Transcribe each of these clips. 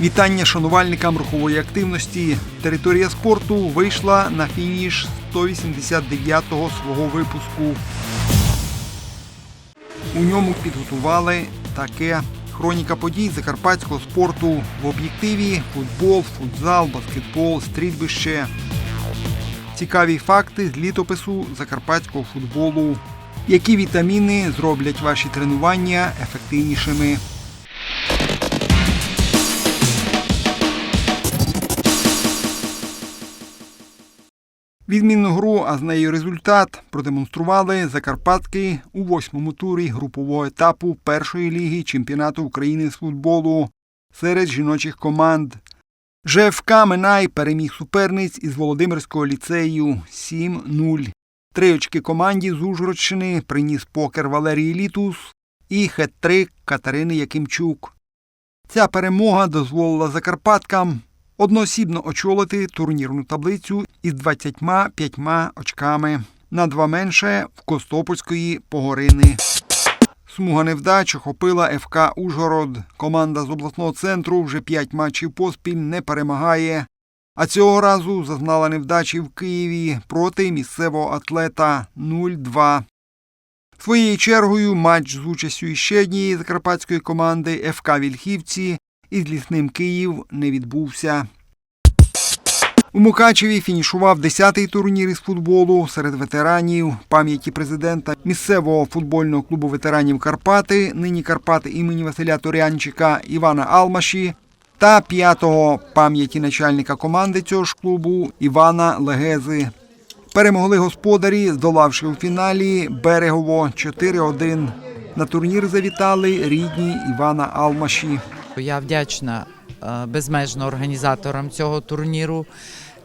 Вітання шанувальникам рухової активності. Територія спорту вийшла на фініш 189-го свого випуску. У ньому підготували таке хроніка подій закарпатського спорту в об'єктиві футбол, футзал, баскетбол, стрільбище. Цікаві факти з літопису закарпатського футболу. Які вітаміни зроблять ваші тренування ефективнішими? Відмінну гру, а з нею результат продемонстрували Закарпатський у восьмому турі групового етапу першої ліги чемпіонату України з футболу серед жіночих команд. ЖФК Минай переміг суперниць із Володимирського ліцею 7-0. Три очки команді з Ужгородщини приніс покер Валерій Літус і хет-трик Катерини Якимчук. Ця перемога дозволила Закарпаткам одноосібно очолити турнірну таблицю із 25 очками на два менше в Костопольської Погорини. Смуга невдач охопила ФК Ужгород. Команда з обласного центру вже 5 матчів поспіль не перемагає. А цього разу зазнала невдачі в Києві проти місцевого атлета 0-2. Своєю чергою матч з участю іще однієї закарпатської команди ФК Вільхівці із лісним Київ не відбувся. У Мукачеві фінішував 10-й турнір із футболу серед ветеранів пам'яті президента місцевого футбольного клубу ветеранів Карпати, нині Карпати імені Василя Торянчика Івана Алмаші та п'ятого пам'яті начальника команди цього ж клубу Івана Легези. Перемогли господарі, здолавши у фіналі Берегово 4-1. На турнір завітали рідні Івана Алмаші. Я вдячна е, безмежно організаторам цього турніру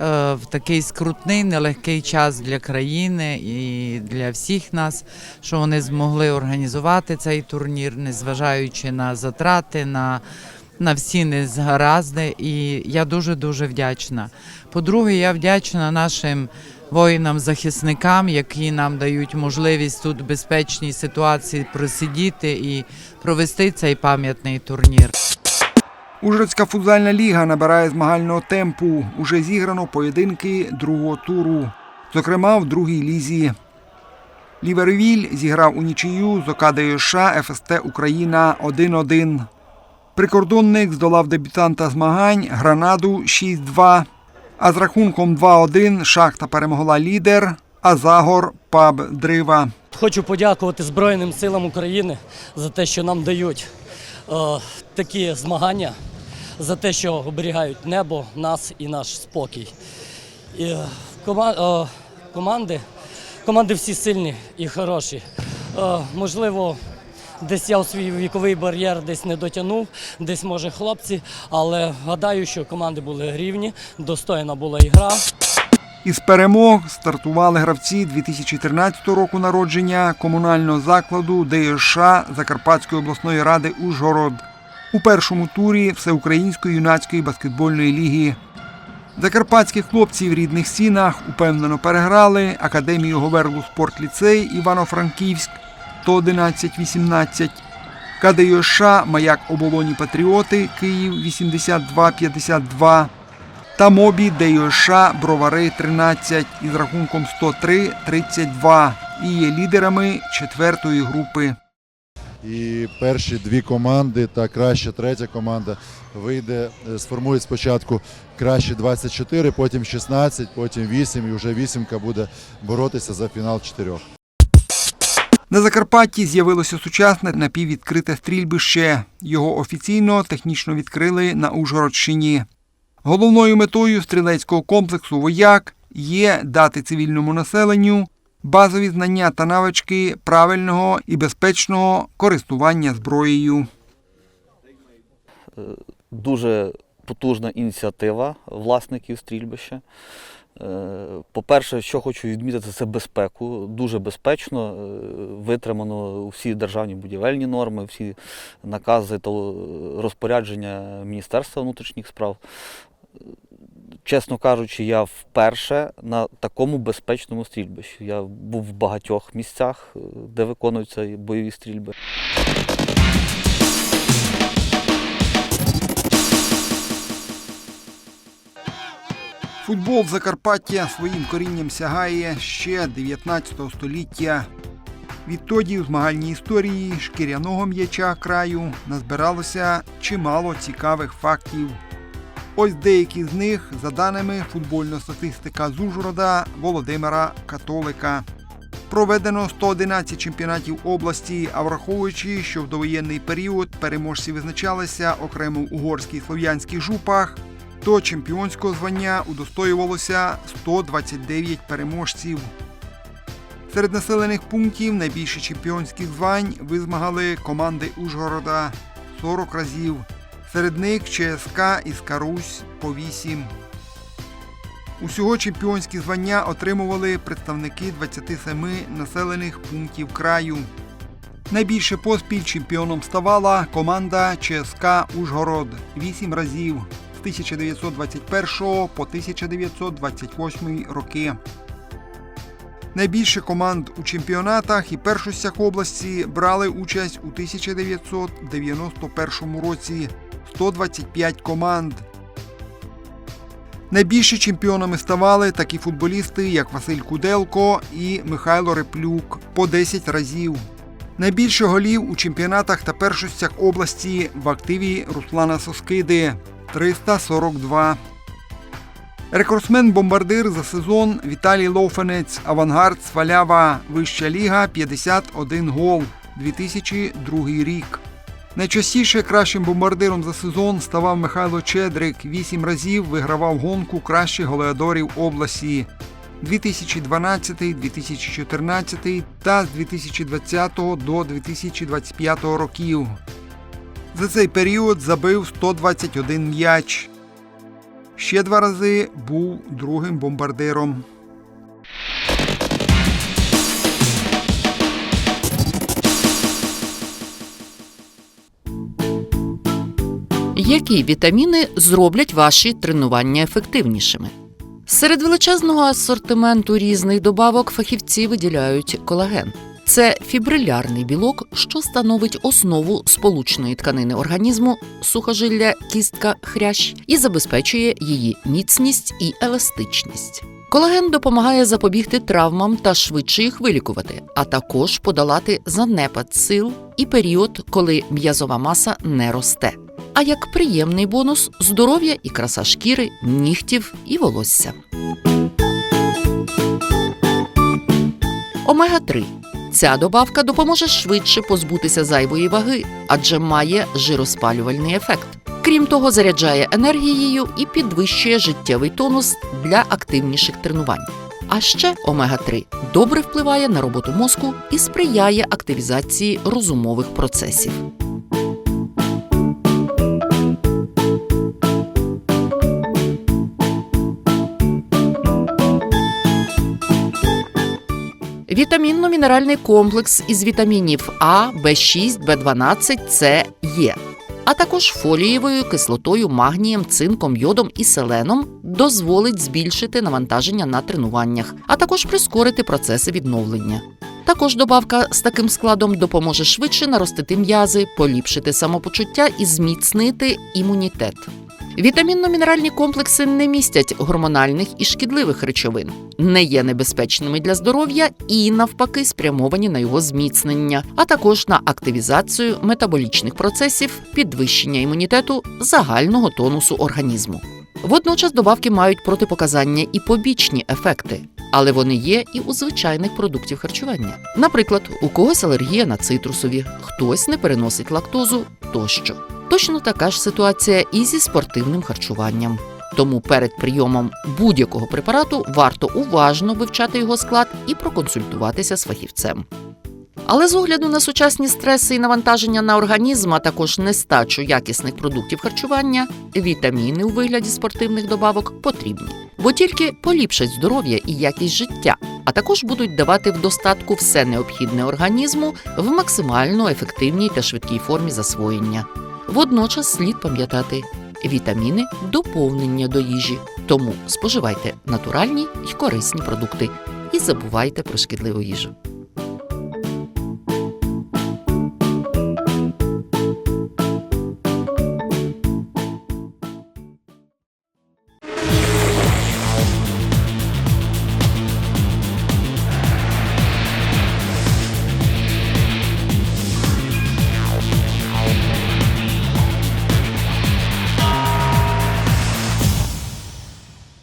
е, в такий скрутний, нелегкий час для країни і для всіх нас, що вони змогли організувати цей турнір, незважаючи на затрати, на, на всі незгаразди. І я дуже дуже вдячна. По-друге, я вдячна нашим. Воїнам-захисникам, які нам дають можливість тут в безпечній ситуації просидіти і провести цей пам'ятний турнір. Ужгородська футзальна ліга набирає змагального темпу. Уже зіграно поєдинки другого туру, зокрема в другій лізі. Лівервіль зіграв у нічию з Окадою США ФСТ Україна 1-1. Прикордонник здолав дебютанта змагань Гранаду 6-2. А з рахунком 2-1 шахта перемогла лідер, а Загор Паб Дрива. Хочу подякувати Збройним силам України за те, що нам дають е, такі змагання, за те, що оберігають небо, нас і наш спокій. І, е, е, команди, команди всі сильні і хороші. Е, можливо, десь я у свій віковий бар'єр десь не дотягнув, десь може хлопці, але гадаю, що команди були рівні, достойна була ігра. Із перемог стартували гравці 2013 року народження комунального закладу ДЮШ Закарпатської обласної ради Ужгород у першому турі Всеукраїнської юнацької баскетбольної ліги. Закарпатські хлопці в рідних стінах упевнено переграли Академію Говерлу спортліцей Івано-Франківськ 111-18. КДЮШ Маяк Оболоні Патріоти Київ 82-52 та мобі ДЮШ Бровари 13 із рахунком 103-32 і є лідерами четвертої групи. І перші дві команди та краща третя команда вийде, е, сформують спочатку кращі 24, потім 16, потім 8 і вже вісімка буде боротися за фінал чотирьох. На Закарпатті з'явилося сучасне напіввідкрите стрільбище. Його офіційно технічно відкрили на Ужгородщині. Головною метою стрілецького комплексу «Вояк» є дати цивільному населенню базові знання та навички правильного і безпечного користування зброєю. дуже потужна ініціатива власників стрільбища. Е, По-перше, що хочу відмітити, це безпеку. Дуже безпечно, е, витримано всі державні будівельні норми, всі накази та розпорядження Міністерства внутрішніх справ. Чесно кажучи, я вперше на такому безпечному стрільбищі. Я був в багатьох місцях, е, де виконуються бойові стрільби. Футбол в Закарпаття своїм корінням сягає ще 19 століття. Відтоді у змагальній історії шкіряного м'яча краю назбиралося чимало цікавих фактів. Ось деякі з них за даними футбольна статистика з Ужгорода Володимира Католика. Проведено 111 чемпіонатів області, а враховуючи, що в довоєнний період переможці визначалися окремо в угорській слов'янських жупах, то чемпіонського звання удостоювалося 129 переможців. Серед населених пунктів найбільше чемпіонських звань визмагали команди Ужгорода 40 разів. Серед них ЧСК і Скарусь по 8. Усього чемпіонські звання отримували представники 27 населених пунктів краю. Найбільше поспіль чемпіоном ставала команда ЧСК Ужгород 8 разів з 1921 по 1928 роки. Найбільше команд у чемпіонатах і першостях області брали участь у 1991 році 125 команд. Найбільше чемпіонами ставали такі футболісти, як Василь Куделко і Михайло Реплюк по 10 разів. Найбільше голів у чемпіонатах та першостях області в активі Руслана Соскиди 342. Рекордсмен-бомбардир за сезон Віталій Лофенець, Авангард Свалява, Вища ліга 51 гол 2002 рік. Найчастіше кращим бомбардиром за сезон ставав Михайло Чедрик. Вісім разів вигравав гонку кращих голеадорів області 2012, 2014 та з 2020 до 2025 років. За цей період забив 121 м'яч. Ще два рази був другим бомбардиром. Які вітаміни зроблять ваші тренування ефективнішими? Серед величезного асортименту різних добавок фахівці виділяють колаген. Це фібрилярний білок, що становить основу сполучної тканини організму, сухожилля, кістка, хрящ і забезпечує її міцність і еластичність. Колаген допомагає запобігти травмам та швидше їх вилікувати, а також подолати занепад сил і період, коли м'язова маса не росте. А як приємний бонус здоров'я і краса шкіри, нігтів і волосся. Омега 3 Ця добавка допоможе швидше позбутися зайвої ваги, адже має жироспалювальний ефект. Крім того, заряджає енергією і підвищує життєвий тонус для активніших тренувань. А ще омега 3 добре впливає на роботу мозку і сприяє активізації розумових процесів. Вітамінно-мінеральний комплекс із вітамінів А, В6, В12, С, Е, а також фолієвою кислотою, магнієм, цинком, йодом і селеном дозволить збільшити навантаження на тренуваннях, а також прискорити процеси відновлення. Також добавка з таким складом допоможе швидше наростити м'язи, поліпшити самопочуття і зміцнити імунітет. Вітамінно-мінеральні комплекси не містять гормональних і шкідливих речовин, не є небезпечними для здоров'я і, навпаки, спрямовані на його зміцнення, а також на активізацію метаболічних процесів, підвищення імунітету, загального тонусу організму. Водночас добавки мають протипоказання і побічні ефекти, але вони є і у звичайних продуктів харчування. Наприклад, у когось алергія на цитрусові, хтось не переносить лактозу тощо. Точно така ж ситуація і зі спортивним харчуванням. Тому перед прийомом будь-якого препарату варто уважно вивчати його склад і проконсультуватися з фахівцем. Але з огляду на сучасні стреси і навантаження на організм, а також нестачу якісних продуктів харчування, вітаміни у вигляді спортивних добавок потрібні, бо тільки поліпшать здоров'я і якість життя, а також будуть давати в достатку все необхідне організму в максимально ефективній та швидкій формі засвоєння. Водночас слід пам'ятати, вітаміни доповнення до їжі, тому споживайте натуральні й корисні продукти і забувайте про шкідливу їжу.